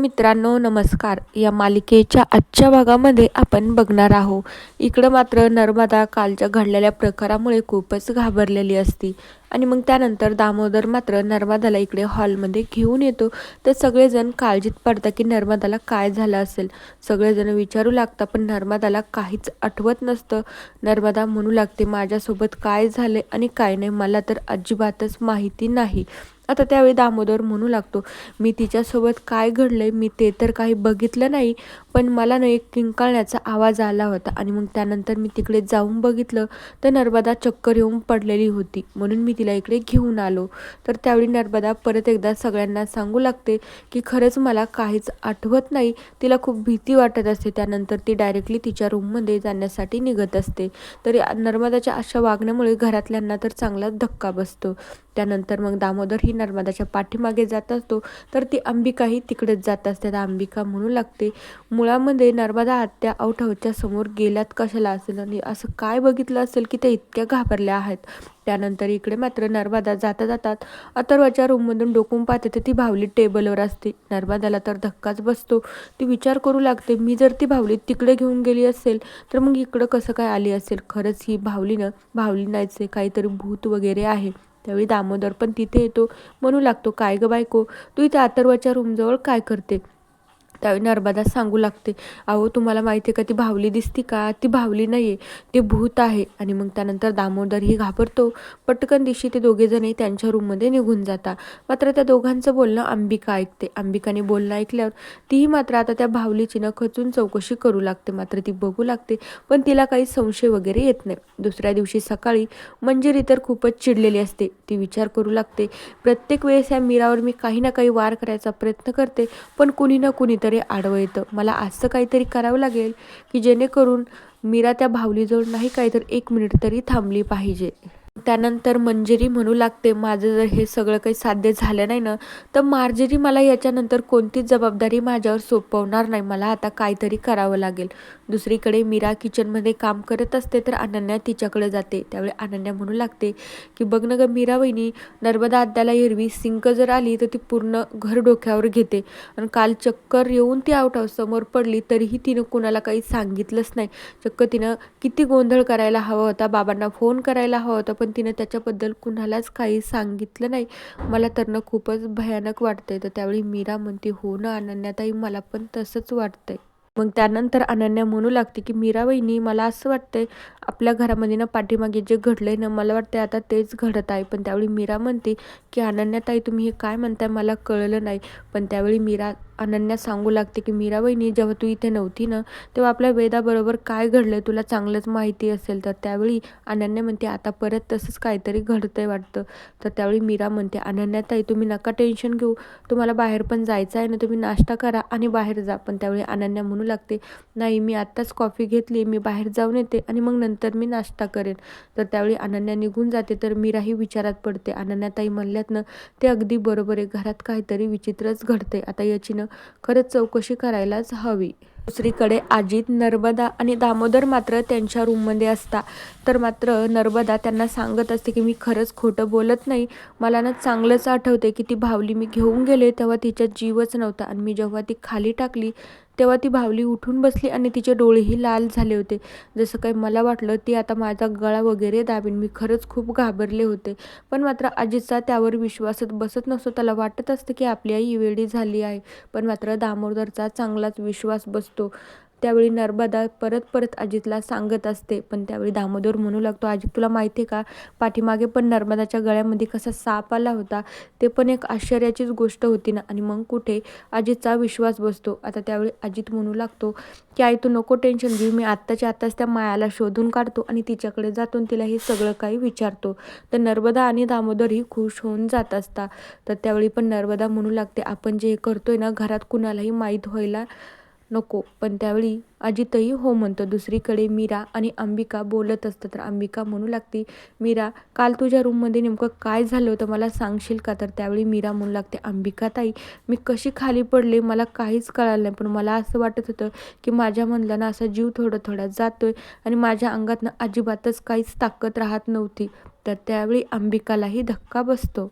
मित्रांनो नमस्कार. या मालिकेच्या आजच्या भागामध्ये आपण बघणार आहोत. इकडं मात्र नर्मदा कालच्या घडलेल्या प्रकारामुळे खूपच घाबरलेली असती. आणि मग त्यानंतर दामोदर मात्र नर्मदाला इकडे हॉलमध्ये घेऊन येतो. तर सगळेजण काळजीत पडतात की नर्मदाला काय झालं असेल. सगळेजण विचारू लागतात पण नर्मदाला काहीच आठवत नसतं. नर्मदा म्हणू लागते माझ्यासोबत काय झाले आणि काय नाही मला तर अजिबातच माहिती नाही. आता त्यावेळी दामोदर म्हणू लागतो मी तिच्यासोबत काय घडलं मी ते तर काही बघितलं नाही पण मला ना एक किंकाळण्याचा आवाज आला होता आणि मग त्यानंतर मी तिकडे जाऊन बघितलं. तर नर्मदा चक्कर येऊन पडलेली होती. म्हणून मी तिला इकडे घेऊन आलो. तर त्यावेळी नर्मदा परत एकदा सगळ्यांना सांगू लागते की खरंच मला काहीच आठवत नाही. तिला खूप भीती वाटत असते. त्यानंतर ती डायरेक्टली तिच्या रूममध्ये जाण्यासाठी निघत असते. तर नर्मदाच्या अशा वागण्यामुळे घरातल्यांना तर चांगलाच धक्का बसतो. त्यानंतर मग दामोदर ही नर्मदाच्या पाठीमागे जात असतो. तर ती अंबिकाही तिकडेच जात असते. तर अंबिका म्हणू लागते मुळामध्ये नर्मदा आत्या आऊट समोर गेल्यात कशाला असेल? आणि असं काय बघितलं असेल की त्या इतक्या घाबरल्या आहेत? त्यानंतर इकडे मात्र नर्मदा जाता जातात अथर्वाच्या रूममधून डोकून पाहते तर ती भावली टेबलवर असते. नर्मदाला तर धक्काच बसतो. ती विचार करू लागते मी जर ती भावली तिकडे घेऊन गेली असेल तर मग इकडं कसं काय आली असेल? खरंच ही भावलीनं भावली नाहीच काहीतरी भूत वगैरे आहे. त्यावेळी दामोदर पण तिथे येतो. म्हणू लागतो काय ग बायको तू इथे अथर्वाच्या रूमजवळ काय करते? त्यावेळी नर्मदा सांगू लागते. अहो तुम्हाला माहिती आहे का ती भावली दिसती का? ती भावली नाही आहे ते भूत आहे. आणि मग त्यानंतर दामोदर ही घाबरतो. पटकन दिवशी ते दोघेजणही त्यांच्या रूममध्ये निघून जातात. मात्र त्या दोघांचं बोलणं अंबिका ऐकते. अंबिकाने बोलणं ऐकल्यावर तीही मात्र आता त्या भावलीची न खचून चौकशी करू लागते. मात्र ती बघू लागते पण तिला काही संशय वगैरे येत नाही. दुसऱ्या दिवशी सकाळी मंजिरी तर खूपच चिडलेली असते. ती विचार करू लागते प्रत्येक वेळेस या मीरावर मी काही ना काही वार करायचा प्रयत्न करते पण कुणी ना कुणीतरी तर आडवं येतं. मला असं काहीतरी करावं लागेल की जेणेकरून मीरा त्या भावलीजवळ नाही काय तर एक मिनिट तरी थांबली पाहिजे. त्यानंतर मंजिरी म्हणू लागते माझं जर हे सगळं काही साध्य झालं नाही ना तर मार्जरी मला याच्यानंतर कोणतीच जबाबदारी माझ्यावर सोपवणार नाही. मला आता काहीतरी करावं लागेल. दुसरीकडे मीरा किचनमध्ये काम करत असते तर अनन्या तिच्याकडे जाते. त्यावेळी अनन्या म्हणू लागते की बघ ना ग मीरा वहिनी नर्मदा आद्याला हिरवी सिंक जर आली तर ती पूर्ण घर डोक्यावर घेते. आणि काल चक्कर येऊन ती आउट हाऊस समोर पडली तरीही तिनं कुणाला काही सांगितलंच नाही. चक्क तिनं किती गोंधळ करायला हवा होता बाबांना फोन करायला हवा होता पण तिनं त्याच्याबद्दल कुणालाच काही सांगितलं नाही. मला तर ना खूपच भयानक वाटतंय. तर त्यावेळी मीरा म्हणते हो ना अनन्याताई मला पण तसंच वाटतंय. मग त्यानंतर अनन्या म्हणू लागते की मीरा वहिनी मला असं वाटतंय आपल्या घरामध्ये ना पाठीमागे जे घडलंय ना मला वाटतंय आता तेच घडत आहे. पण त्यावेळी मीरा म्हणते की अनन्याताई तुम्ही हे काय म्हणताय? मला कळलं नाही. पण त्यावेळी मीरा अनन्या सांगू लागते की मीरा जेव्हा तू इथे नव्हती ना तेव्हा आपल्या वेदाबरोबर काय घडलं तुला चांगलंच माहिती असेल. तर त्यावेळी अनन्या म्हणते आता परत तसंच काहीतरी घडतंय वाटतं. तर त्यावेळी मीरा म्हणते अनन्याताई तुम्ही नका टेन्शन घेऊ. तुम्हाला बाहेर पण जायचं आहे ना तुम्ही नाश्ता करा आणि बाहेर जा. पण त्यावेळी अनन्या म्हणू लागते नाही मी आत्ताच कॉफी घेतली मी बाहेर जाऊन येते आणि मग नंतर मी नाश्ता करेन. तर त्यावेळी अनन्या निघून जाते तर मीराही विचारात पडते. अनन्याताई म्हणल्यात ना ते अगदी बरोबर आहे. घरात काहीतरी विचित्रच घडते आता याची ना खरंच चौकशी करायलाच हवी. दुसरीकडे अजित नर्मदा आणि दामोदर मात्र त्यांच्या रूममध्ये असता. तर मात्र नर्मदा त्यांना सांगत असते की मी खरंच खोटं बोलत नाही. मला ना चांगलंच आठवते की ती भावली मी घेऊन गेले तेव्हा तिच्यात जीवच नव्हता. आणि मी जेव्हा ती खाली टाकली तेव्हा ती भावली उठून बसली आणि तिचे डोळेही लाल झाले होते. जसं काही मला वाटलं ती आता माझा गळा वगैरे दाबीन. मी खरंच खूप घाबरले होते. पण मात्र आजीचा त्यावर विश्वासच बसत नसतो. त्याला वाटत असतं की आपली आई वेळी झाली आहे. पण मात्र दामोदरचा चांगलाच विश्वास बसतो. त्यावेळी नर्मदा परत परत अजितला सांगत असते. पण त्यावेळी दामोदर म्हणू लागतो अजित तुला माहिती आहे का? पाठीमागे पण नर्मदाच्या गळ्यामध्ये कसा साप आला होता? ते पण एक आश्चर्याचीच गोष्ट होती ना. आणि मग कुठे? अजितचा विश्वास बसतो. आता त्यावेळी अजित म्हणू लागतो की आई तू नको टेन्शन घेऊ. मी आत्ताच्या आत्ताच त्या मायाला शोधून काढतो आणि तिच्याकडे जातो तिला हे सगळं काही विचारतो. तर नर्मदा आणि दामोदर ही खुश होऊन जात असता. तर त्यावेळी पण नर्मदा म्हणू लागते आपण जे करतोय ना घरात कुणालाही माहीत व्हायला नको. पण त्यावेळी अजितही हो म्हणतो. दुसरीकडे मीरा आणि अंबिका बोलत असतं तर अंबिका म्हणू लागते मीरा काल तुझ्या रूममध्ये नेमकं काय झालं होतं मला सांगशील का? तर त्यावेळी मीरा म्हणू लागते अंबिका ताई मी कशी खाली पडले मला काहीच कळालं नाही. पण मला असं वाटत होतं की माझ्या म्हणल्यानं असा जीव थोडा थोडा जातोय आणि माझ्या अंगातनं अजिबातच काहीच ताकद राहत नव्हती. तर त्यावेळी अंबिकालाही धक्का बसतो.